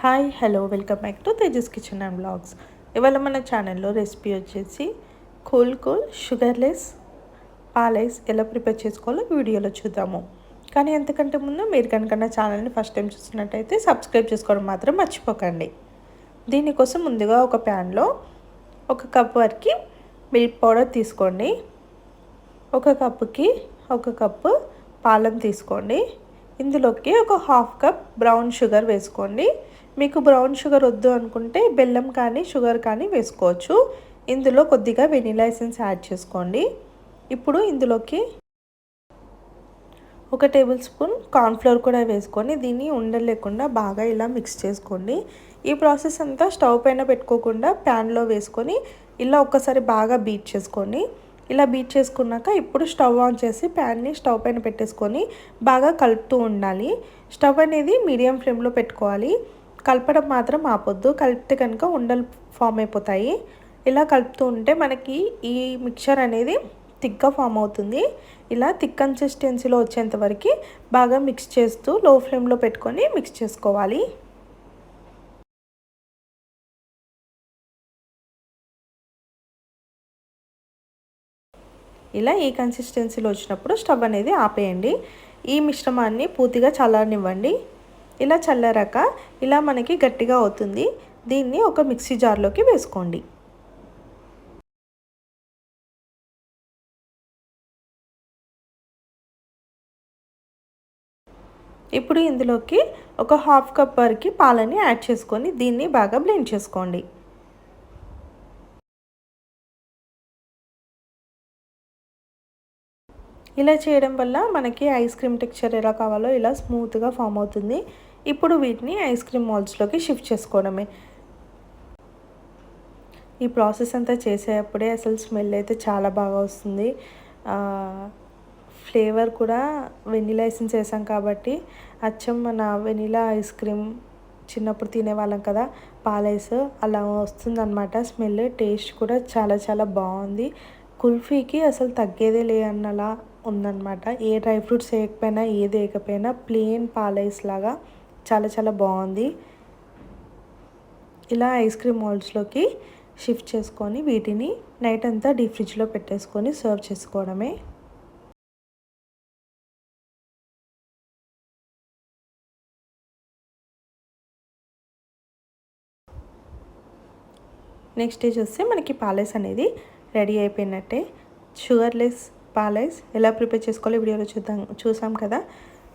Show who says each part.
Speaker 1: Hi hello welcome back to Tejas kitchen and blogs. ఇవాళ మన ఛానల్లో రెసిపీ వచ్చేసి కూల్ కూల్ షుగర్లెస్ పాలైస్ ఎలా ప్రిపేర్ చేసుకోవాలో వీడియోలో చూద్దాము. కానీ ఎంతకంటే ముందు మీరు కనుక నా ఛానల్ని ఫస్ట్ టైం చూస్తున్నట్టయితే సబ్స్క్రైబ్ చేసుకోవడం మాత్రం మర్చిపోకండి. దీనికోసం ముందుగా ఒక ప్యాన్లో ఒక కప్ వరకు మిల్క్ పౌడర్ తీసుకోండి. ఒక కప్పుకి ఒక కప్పు పాలం తీసుకోండి. ఇందులోకి ఒక హాఫ్ కప్ బ్రౌన్ షుగర్ వేసుకోండి. మీకు బ్రౌన్ షుగర్ వద్దు అనుకుంటే బెల్లం కానీ షుగర్ కానీ వేసుకోవచ్చు. ఇందులో కొద్దిగా వెనీలా ఎసెన్స్ యాడ్ చేసుకోండి. ఇప్పుడు ఇందులోకి ఒక టేబుల్ స్పూన్ కార్న్ఫ్లోర్ కూడా వేసుకొని దీన్ని ఉండలేకుండా బాగా ఇలా మిక్స్ చేసుకోండి. ఈ ప్రాసెస్ అంతా స్టవ్ పైన పెట్టుకోకుండా ప్యాన్లో వేసుకొని ఇలా ఒక్కసారి బాగా బీట్ చేసుకోండి. ఇలా బీట్ చేసుకున్నాక ఇప్పుడు స్టవ్ ఆన్ చేసి ప్యాన్ని స్టవ్ పైన పెట్టేసుకొని బాగా కలుపుతూ ఉండాలి. స్టవ్ అనేది మీడియం ఫ్లేమ్లో పెట్టుకోవాలి. కలపడం మాత్రం ఆపొద్దు. కలిపితే కనుక ఉండలు ఫామ్ అయిపోతాయి. ఇలా కలుపుతూ ఉంటే మనకి ఈ మిక్చర్ అనేది థిక్గా ఫామ్ అవుతుంది. ఇలా థిక్ కన్సిస్టెన్సీలో వచ్చేంత వరకు బాగా మిక్స్ చేస్తూ లో ఫ్లేమ్లో పెట్టుకొని మిక్స్ చేసుకోవాలి. ఇలా ఈ కన్సిస్టెన్సీలో వచ్చినప్పుడు స్టవ్ అనేది ఆపేయండి. ఈ మిశ్రమాన్ని పూర్తిగా చల్లారనివ్వండి. ఇలా చల్లారాక ఇలా మనకి గట్టిగా అవుతుంది. దీన్ని ఒక మిక్సీ జార్లోకి వేసుకోండి. ఇప్పుడు ఇందులోకి ఒక హాఫ్ కప్ వరకు పాలని యాడ్ చేసుకొని దీన్ని బాగా బ్లెండ్ చేసుకోండి. ఇలా చేయడం వల్ల మనకి ఐస్ క్రీమ్ టెక్చర్ ఎలా కావాలో ఇలా స్మూత్గా ఫామ్ అవుతుంది. ఇప్పుడు వీటిని ఐస్ క్రీమ్ మాల్స్లోకి షిఫ్ట్ చేసుకోవడమే. ఈ ప్రాసెస్ అంతా చేసేటప్పుడే అసలు స్మెల్ అయితే చాలా బాగా వస్తుంది. ఫ్లేవర్ కూడా వెనీలా ఎసెన్స్ వేసాం కాబట్టి అచ్చం మన వెనీలా ఐస్ క్రీమ్ చిన్నప్పుడు తినేవాళ్ళం కదా పాలైస్ అలా వస్తుందన్నమాట. స్మెల్ టేస్ట్ కూడా చాలా చాలా బాగుంది. కుల్ఫీకి అసలు తగ్గేదే లే అన్నలా ఉందన్నమాట. ఏ డ్రై ఫ్రూట్స్ వేయకపోయినా ఏది వేయకపోయినా ప్లెయిన్ పాలైస్ లాగా చాలా చాలా బాగుంది. ఇలా ఐస్ క్రీమ్ మోల్డ్స్లోకి షిఫ్ట్ చేసుకొని వీటిని నైట్ అంతా డీప్ ఫ్రిడ్జ్లో పెట్టేసుకొని సర్వ్ చేసుకోవడమే. నెక్స్ట్ డే చూస్తే మనకి పాలేస్ అనేది రెడీ అయిపోయినట్టే. షుగర్లెస్ పాలేస్ ఎలా ప్రిపేర్ చేసుకోవాలో వీడియోలో చూద్దాం చూసాం కదా?